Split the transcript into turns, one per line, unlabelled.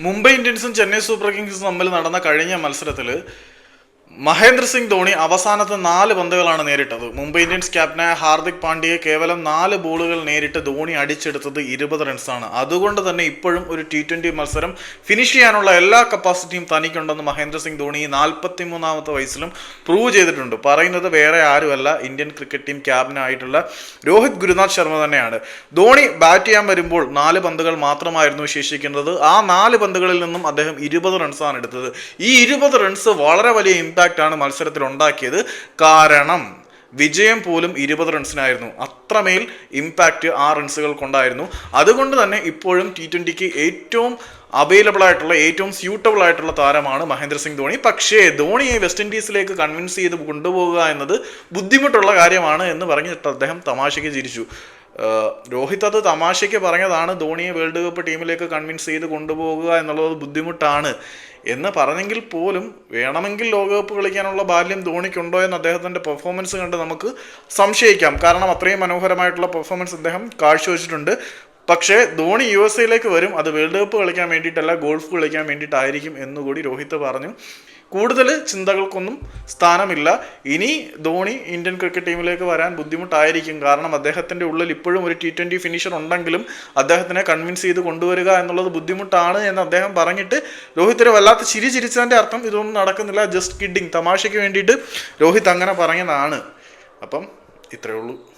മുംബൈ ഇന്ത്യൻസും ചെന്നൈ സൂപ്പർ കിങ്സും തമ്മിൽ നടന്ന കഴിഞ്ഞ മത്സരത്തിൽ മഹേന്ദ്ര സിംഗ് ധോണി അവസാനത്തെ നാല് പന്തുകളാണ് നേരിട്ടത്. മുംബൈ ഇന്ത്യൻസ് ക്യാപ്റ്റനായ ഹാർദിക് പാണ്ഡ്യയെ കേവലം നാല് ബോളുകൾ നേരിട്ട് ധോണി അടിച്ചെടുത്തത് ഇരുപത് റൺസാണ്. അതുകൊണ്ട് തന്നെ ഇപ്പോഴും ഒരു ടി ട്വന്റി മത്സരം ഫിനിഷ് ചെയ്യാനുള്ള എല്ലാ കപ്പാസിറ്റിയും തനിക്കുണ്ടെന്ന് മഹേന്ദ്ര സിംഗ് ധോണി നാൽപ്പത്തി മൂന്നാമത്തെ വയസ്സിലും പ്രൂവ് ചെയ്തിട്ടുണ്ട്. പറയുന്നത് വേറെ ആരുമല്ല ഇന്ത്യൻ ക്രിക്കറ്റ് ടീം ക്യാപ്റ്റനായിട്ടുള്ള രോഹിത് ഗുരുനാഥ് ശർമ്മ തന്നെയാണ്. ധോണി ബാറ്റ് ചെയ്യാൻ വരുമ്പോൾ നാല് പന്തുകൾ മാത്രമായിരുന്നു ശേഷിക്കുന്നത് ആ നാല് പന്തുകളിൽ നിന്നും അദ്ദേഹം ഇരുപത് റൺസാണ് എടുത്തത്. ഈ ഇരുപത് റൺസ് വളരെ വലിയ ഇമ്പാക്റ്റ് ആണ് മത്സരത്തിൽ ഉണ്ടാക്കിയത് കാരണം വിജയം പോലും ഇരുപത് റൺസിനായിരുന്നു അത്രമേൽ ഇമ്പാക്റ്റ് ആ റൺസുകൾക്കുണ്ടായിരുന്നു അതുകൊണ്ട് തന്നെ ഇപ്പോഴും ടി ട്വന്റിക്ക് ഏറ്റവും അവൈലബിൾ ആയിട്ടുള്ള ഏറ്റവും സ്യൂട്ടബിൾ ആയിട്ടുള്ള താരമാണ് മഹേന്ദ്ര സിംഗ് ധോണി. പക്ഷേ ധോണിയെ വെസ്റ്റ് ഇൻഡീസിലേക്ക് കൺവിൻസ് ചെയ്ത് കൊണ്ടുപോകുക എന്നത് ബുദ്ധിമുട്ടുള്ള കാര്യമാണ് എന്ന് പറഞ്ഞിട്ട് അദ്ദേഹം തമാശയ്ക്ക് ചിരിച്ചു. രോഹിത് അത് തമാശയ്ക്ക് പറഞ്ഞതാണ് ധോണിയെ വേൾഡ് കപ്പ് ടീമിലേക്ക് കൺവിൻസ് ചെയ്ത് കൊണ്ടുപോകുക എന്നുള്ളത് ബുദ്ധിമുട്ടാണ് എന്ന് പറഞ്ഞെങ്കിൽ പോലും വേണമെങ്കിൽ ലോകകപ്പ് കളിക്കാനുള്ള ബാല്യം ധോണിക്കുണ്ടോ എന്ന് അദ്ദേഹത്തിന്റെ പെർഫോമൻസ് കണ്ട് നമുക്ക് സംശയിക്കാം. കാരണം അത്രയും മനോഹരമായിട്ടുള്ള പെർഫോമൻസ് അദ്ദേഹം കാഴ്ചവെച്ചിട്ടുണ്ട്. പക്ഷേ ധോണി യു എസ് എയിലേക്ക് വരും. അത് വേൾഡ് കപ്പ് കളിക്കാൻ വേണ്ടിയിട്ടല്ല ഗോൾഫ് കളിക്കാൻ വേണ്ടിയിട്ടായിരിക്കും എന്നുകൂടി രോഹിത് പറഞ്ഞു. കൂടുതൽ ചിന്തകൾക്കൊന്നും സ്ഥാനമില്ല. ഇനി ധോണി ഇന്ത്യൻ ക്രിക്കറ്റ് ടീമിലേക്ക് വരാൻ ബുദ്ധിമുട്ടായിരിക്കും. കാരണം അദ്ദേഹത്തിന്റെ ഉള്ളിൽ ഇപ്പോഴും ഒരു ടി ട്വന്റി ഫിനിഷർ ഉണ്ടെങ്കിലും അദ്ദേഹത്തിനെ കൺവിൻസ് ചെയ്ത് കൊണ്ടുവരിക എന്നുള്ളത് ബുദ്ധിമുട്ടാണ് എന്ന് അദ്ദേഹം പറഞ്ഞിട്ട് രോഹിത്തിന് വല്ലാത്ത ചിരി ചിരിച്ചതിന്റെ അർത്ഥം ഇതൊന്നും നടക്കുന്നില്ല. ജസ്റ്റ് കിഡിങ് തമാശയ്ക്ക് വേണ്ടിയിട്ട് രോഹിത് അങ്ങനെ പറഞ്ഞതാണ്. അപ്പം ഇത്രയേ ഉള്ളൂ.